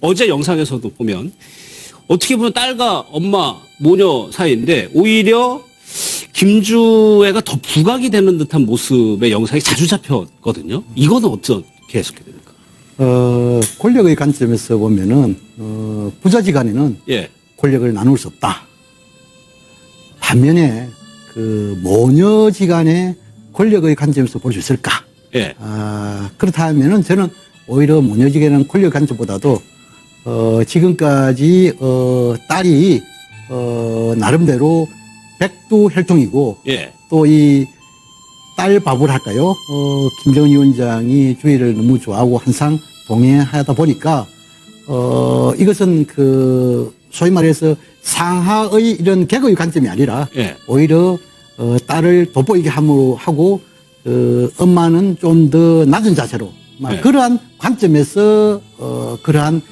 어제 영상에서도 보면 어떻게 보면 딸과 엄마, 모녀 사이인데 오히려 김주애가 더 부각이 되는 듯한 모습의 영상이 자주 잡혔거든요. 이거는 어떻게 해석해야 됩니까? 어, 권력의 관점에서 보면은 어, 부자지간에는 예. 권력을 나눌 수 없다. 반면에 그 모녀지간의 권력의 관점에서 볼 수 있을까? 예. 아, 그렇다면은 저는 오히려 모녀지간은 권력 관점보다도 어, 지금까지 어, 딸이 어, 나름대로 백두 혈통이고 예. 또이 딸 밥을 할까요? 어, 김정은 위원장이 주의를 너무 좋아하고 항상 동행하다 보니까 어, 이것은 그 소위 말해서 상하의 이런 개그의 관점이 아니라 예. 오히려 어, 딸을 돋보이게 함으로 하고 어, 엄마는 좀 더 낮은 자세로 막 네. 그러한 관점에서 어, 그러한